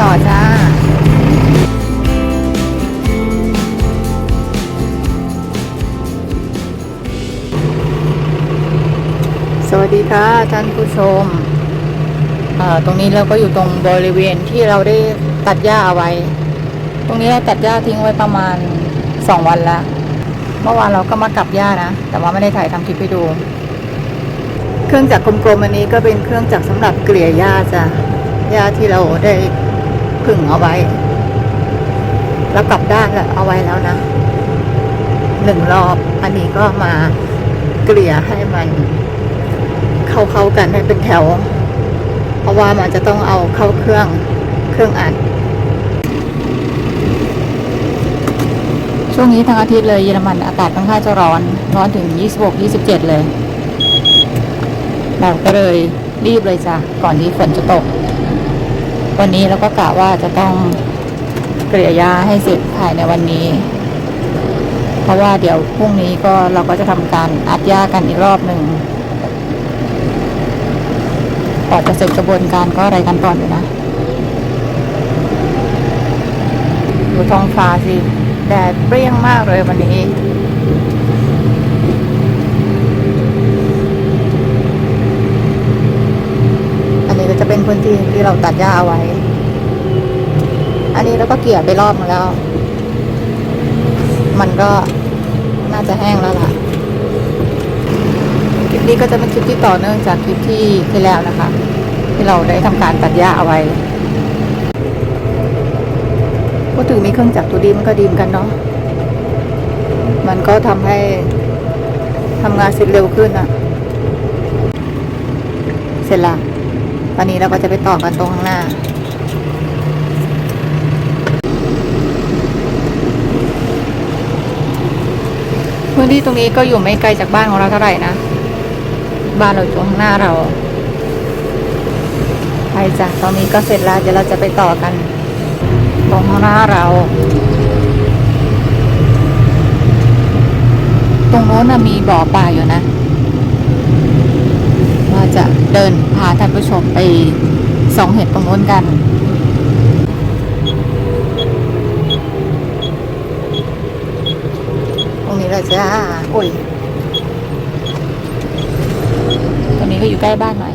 ต่อจ้าสวัสดีค่ะท่านผู้ชม ตรงนี้เราก็อยู่ตรงบริเวณที่เราได้ตัดหญ้าเอาไว้ ตรงนี้เราตัดหญ้าทิ้งไว้ประมาณสองวันละเมื่อวานเราก็มากลับหญ้านะ แต่ว่าไม่ได้ถ่ายทำคลิปให้ดู เครื่องจักรกลมๆอันนี้ก็เป็นเครื่องจักรสำหรับเกลี่ยหญ้าจ้ะหญ้าที่เราได้ ผึ่งเอาไว้ แล้วกลับด้านแล้วเอาไว้แล้วนะหนึ่งรอบ อันนี้ก็มาเกลี่ยให้มัน เข้าๆกันให้เป็นแถว เพราะว่ามันจะต้องเอาเข้าเครื่องเครื่องอัดช่วงนี้ทั้งอาทิตย์เลยเยอรมันอากาศค่อนข้างจะร้อน ร้อนถึง 26 27 เลยเราก็เลยรีบเลยจ้ะ ก่อนที่ฝนจะตก วันนี้เราก็กะว่าจะต้องเกลี่ยหญ้าให้เสร็จภายในวันนี้ เพราะว่าเดี๋ยวพรุ่งนี้ก็เราก็จะทำการอัดหญ้ากันอีกรอบหนึ่งก่อนจะเสร็จกระบวนการก็อะไรกันก่อนอยู่นะดูท้องฟ้าสิแดดเปรี้ยงมากเลยวันนี้ อันนี้ก็จะ เป็นพื้นที่ที่เราตัดหญ้าเอาไว้ อันนี้เราก็เกลี่ยไปรอบมาแล้ว มันก็น่าจะแห้งแล้วล่ะ คลิปนี้ก็จะเป็นคลิปที่ต่อเนื่องจากคลิปที่ที่แล้วนะคะ ที่เราได้ทำการตัดหญ้าเอาไว้พูดถึงมีเครื่องจักรตัวดีมันก็ดีมอนกันเนาะ มันก็ทำให้ทำงานเสร็จเร็วขึ้นอะเสร็จละ ตอนนี้เราก็จะไปต่อกันตรงข้างหน้า พื้นที่ตรงนี้ก็อยู่ไม่ไกลจากบ้านของเราเท่าไหร่นะ บ้านเราอยู่ข้างหน้าเรา ไปจ้ะตอนนี้ก็เสร็จแล้วเดี๋ยวเราจะไปต่อกัน ตรงข้างหน้าเรา ตรงโน้นมีบ่อปลาอยู่นะ จะเดินพาท่านผู้ชมไปส่องเห็ดตรงโน้นกัน ตรงนี้เลยจ้าอุ้ยตรงนี้ก็อยู่ใกล้บ้านหน่อย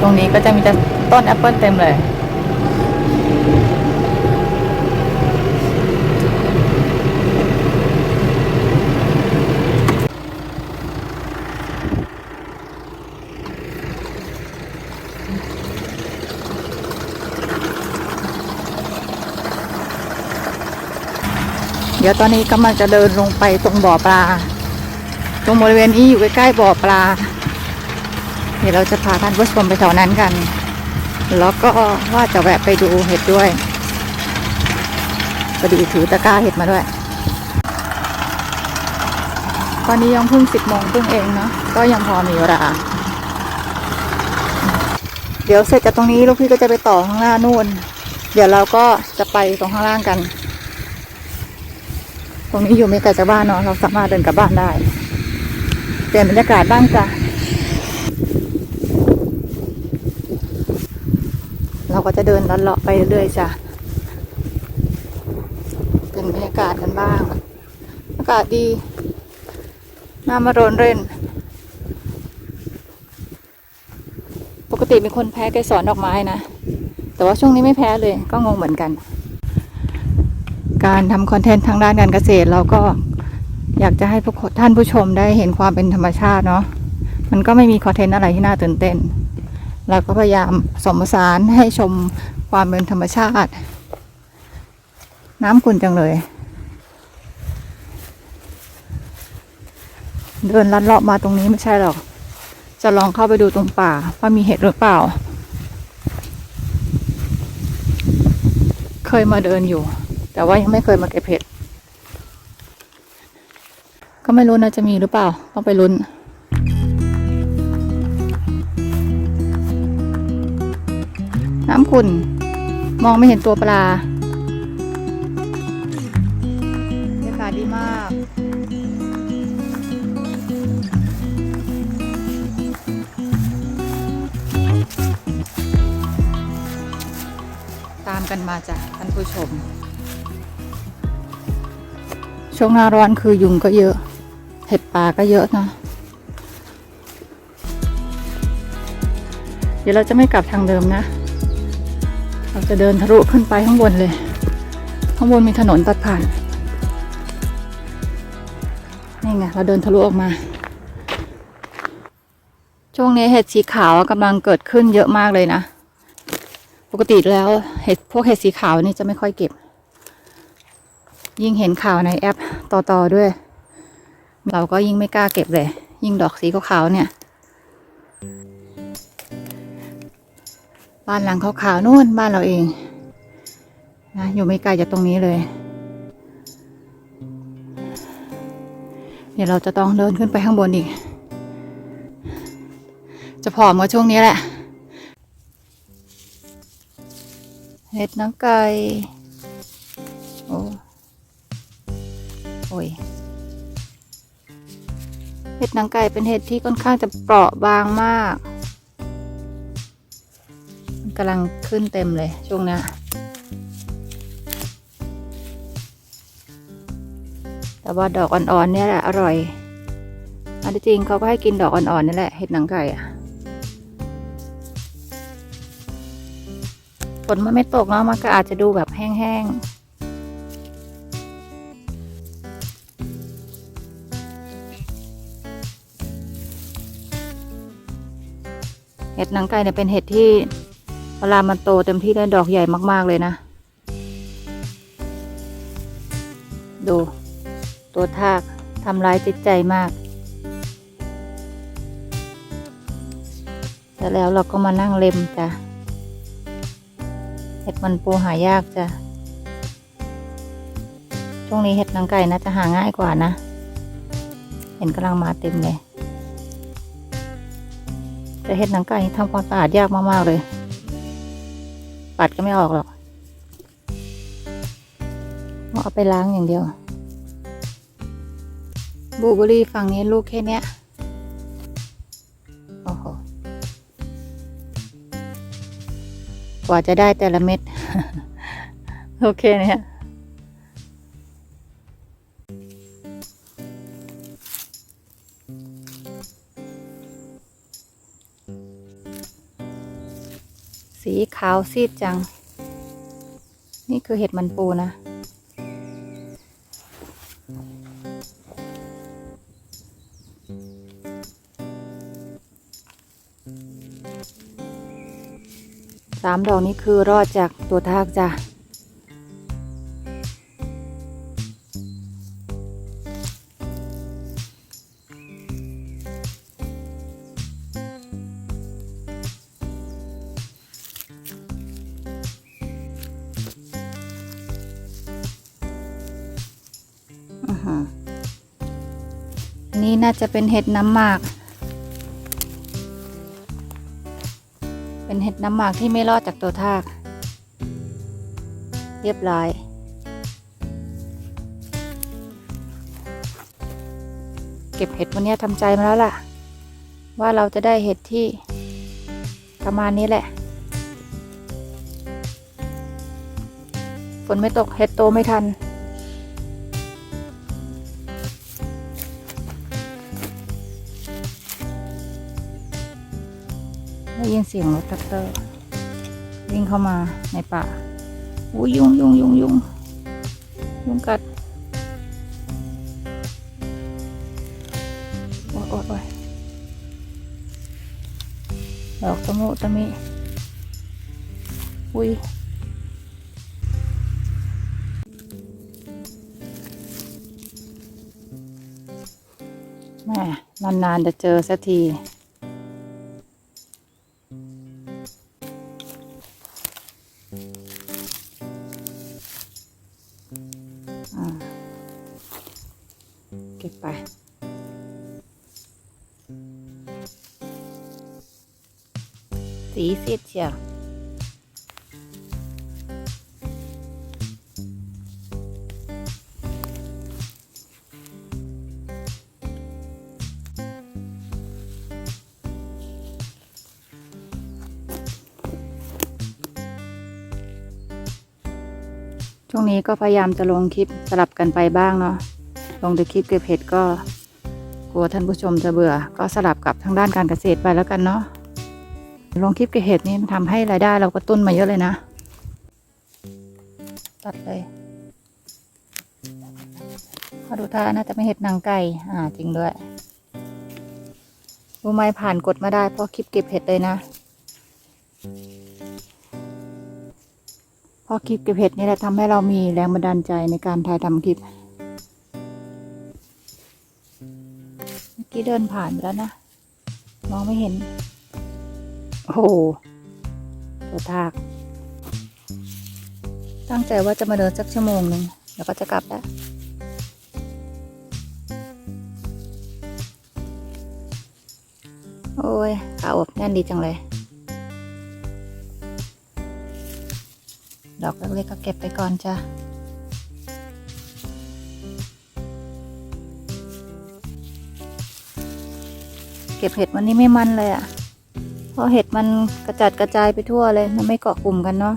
ตรงนี้ก็จะมีแต่ต้นแอปเปิลเต็มเลย เดี๋ยวตอนนี้กำลังจะเดินลงไปตรงบ่อปลา ตรงบริเวณนี้อยู่ใกล้ๆบ่อปลา เดี๋ยวเราจะพาท่านผู้ชมไปแถวนั้นกัน แล้วก็ว่าจะแวะไปดูเห็ดด้วยพอดีถือตะกร้าเห็ดมาด้วย ตอนนี้ยังเพิ่งสิบโมงครึ่งเองเนาะก็ยังพอมีเวลาเดี๋ยวเสร็จจากตรงนี้ลูกพี่ก็จะไปต่อข้างหน้านู่น เดี๋ยวเราก็จะไปตรงข้างล่างกัน รงนี้อยู่ไม่ไกลจากบ้านเนาะเราสามารถเดินกลับบ้านได้ เปลี่ยนบรรยากาศบ้างจ้ะเราก็จะเดินลัดเลาะไปเรื่อยจ้ะเป็นบรรยากาศกันบ้าง อากาศดีน่ามาโรนเร่น ปกติเป็นคนแพ้เกสรดอกไม้นะ แต่ว่าช่วงนี้ไม่แพ้เลยก็งงเหมือนกัน การทำคอนเทนต์ทางด้านการเกษตรเราก็อยากจะให้พวกท่านผู้ชมได้เห็นความเป็นธรรมชาติเนาะมันก็ไม่มีคอนเทนต์อะไรที่น่าตื่นเต้นเราก็พยายามสมสานให้ชมความเป็นธรรมชาติ น้ำขุ่นจังเลย เดินลัดเลาะมาตรงนี้ไม่ใช่หรอก จะลองเข้าไปดูตรงป่าว่ามีเห็ดหรือเปล่า เคยมาเดินอยู่ แต่ว่ายังไม่เคยมาเก็บเห็ด ก็ไม่รู้นะจะมีหรือเปล่า ต้องไปลุ้นน้ำขุ่นมองไม่เห็นตัวปลาบรรยากาศดีมาก ตามกันมาจ้ะท่านผู้ชม ช่วงหน้าร้อนคือยุงก็เยอะ เห็ดป่าก็เยอะนะ เดี๋ยวเราจะไม่กลับทางเดิมนะ เราจะเดินทะลุขึ้นไปข้างบนเลย ข้างบนมีถนนตัดผ่าน นี่ไงเราเดินทะลุออกมา ช่วงนี้เห็ดสีขาวกำลังเกิดขึ้นเยอะมากเลยนะ ปกติแล้วเห็ดพวกเห็ดสีขาวนี่จะไม่ค่อยเก็บยิ่งเห็นข่าวในแอป ต่อๆด้วย เราก็ยิ่งไม่กล้าเก็บเลย ยิ่งดอกสีขาวๆเนี่ยบ้านหลังขาวๆนู่นบ้านเราเองนะอยู่ไม่ไกลจากตรงนี้เลยเดี๋ยวเราจะต้องเดินขึ้นไปข้างบนอีก จะผอมกว่าช่วงนี้แหละ เห็ดน้ำไก่ อ้ยเห็ดนางไก่เป็นเห็ดที่ค่อนข้างจะเปราะบางมากกำลังขึ้นเต็มเลยช่วงนี้แต่ว่าดอกอ่อนๆเนี่ยแหละอร่อยอันที่จริงเขาก็ให้กินดอกอ่อนๆนี่แหละเห็ดนางไก่อะฝนมันไม่ตกเนาะมันก็อาจจะดูแบบแห้งๆ เห็ดนางไก่เนี่ยเป็นเห็ดที่เวลามันโตเต็มที่ได้ดอกใหญ่มาก ๆ เลยนะ ดู ตัวทากทำร้ายจิตใจมาก แต่แล้วเราก็มานั่งเล็มจ้ะ เห็ดมันปูหายากจ้ะ ช่วงนี้เห็ดนางไก่น่าจะหาง่ายกว่านะ เห็นกำลังมาเต็มเลย แต่เห็ดหนังไก่นี่ทำความสะอาดยากมาก ๆ เลย ปัดก็ไม่ออกหรอกต้องเอาไปล้างอย่างเดียวบูเบอร์รี่ฝั่งนี้ลูกแค่เนี้ยโอ้โหกว่าจะได้แต่ละเม็ด โอเคเนี่ย สีขาวซีดจัง นี่คือเห็ดมันปูนะ สามดอกนี้คือรอดจากตัวทากจ้ะ อือหืออันนี้น่าจะเป็นเห็ดน้ำหมาก เป็นเห็ดน้ำหมากที่ไม่รอดจากตัวทาก เรียบร้อย เก็บเห็ดวันนี้ทำใจมาแล้วล่ะ ว่าเราจะได้เห็ดที่ประมาณนี้แหละ ฝนไม่ตกเห็ดโตไม่ทัน ยินเสียงรถแท็กเตอร์ วิ่งเข้ามาในป่าอู้ยยุงยุงยุงยุงยุงกัดโอ้ยโอ้ยโอ้ยดอกตะมุตะมิอุ้ยแม่นานๆจะเจอสักที ก็บไป สีเสียเชียวช่วงนี้ก็พยายามจะลงคลิปสลับกันไปบ้างเนาะ ลงแต่คลิปเก็บเห็ดก็กลัวท่านผู้ชมจะเบื่อ ก็สลับกับทางด้านการเกษตรไปแล้วกันเนาะลงคลิปเก็บเห็ดนี่มันทำให้รายได้เรากระตุ้นมาเยอะเลยนะ ตัดเลยพอดูท่าน่าจะไม่เห็ดนางไก่อ่าจริงด้วยรู้ไหมผ่านกดมาได้เพราะคลิปเก็บเห็ดเลยนะเพราะคลิปเก็บเห็ดนี่แหละทำให้เรามีแรงบันดาลใจในการถ่ายทำคลิป กี้เดินผ่านไปแล้วนะ มองไม่เห็น โอ้โหตัวทาก ตั้งใจว่าจะมาเดินสักชั่วโมงหนึ่งแล้วก็จะกลับแล้วโอ้ยขาอบแน่นดีจังเลย ดอกเล็กๆก็เก็บไปก่อนจ้ะ ก็บเห็ดวันนี้ไม่มันเลยอะ่ะ เพราะเห็ดมันกระจัดกระจายไปทั่วเลย มันไม่เกาะกลุ่มกันเนาะ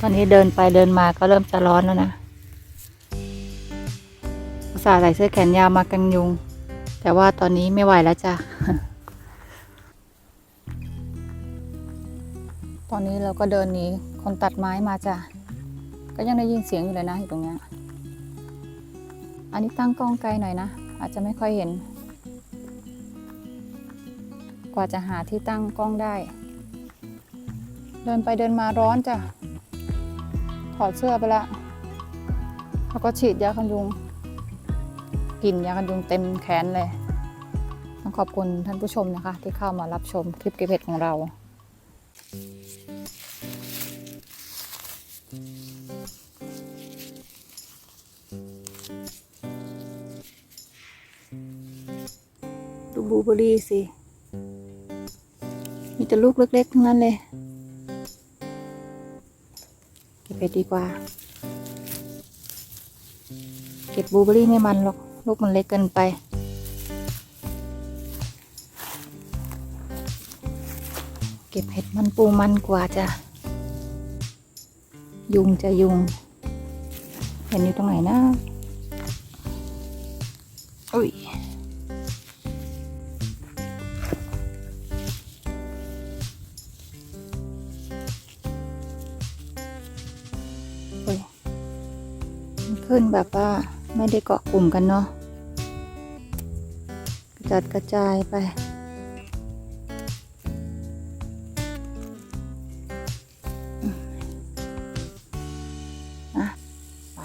ตอนนี้เดินไปเดินมาก็เริ่มจะร้อนแล้วนะอุตส่าห์ใส่เสื้อแขนยาวมากันยุง แต่ว่าตอนนี้ไม่ไหวแล้วจ้ะ ตอนนี้เราก็เดินหนีคนตัดไม้มาจ้ะ ก็ยังได้ยินเสียงอยู่เลยนะอยู่ตรงเนี้ย อันนี้ตั้งกล้องไกลหน่อยนะ อาจจะไม่ค่อยเห็น กว่าจะหาที่ตั้งกล้องได้ เดินไปเดินมาร้อนจ้ะ ถอดเสื้อไปละแล้วก็ฉีดยากันยุงกลิ่นยากันยุงเต็มแขนเลย ต้องขอบคุณท่านผู้ชมนะคะ ที่เข้ามารับชมคลิปเก็บเห็ดของเรา ลูเบอร์รี่สิ มีแต่ลูกเล็กๆทั้งนั้นเลยเก็บไปดีกว่า เก็บบลูเบอร์รี่ไม่มันหรอก ลูกมันเล็กเกินไปเก็บเห็ดมันปูมันกว่าจ้ะยุงจะยุง เห็นอยู่ตรงไหนนะอุ้ยอุ๊ย แบบว่าไม่ได้เกาะกลุ่มกันเนาะกระจัดกระจายไป อะ ไป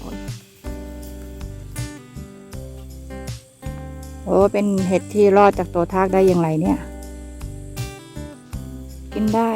โอ้โอ้เป็นเห็ดที่รอดจากตัวทากได้อย่างไรเนี่ย กินได้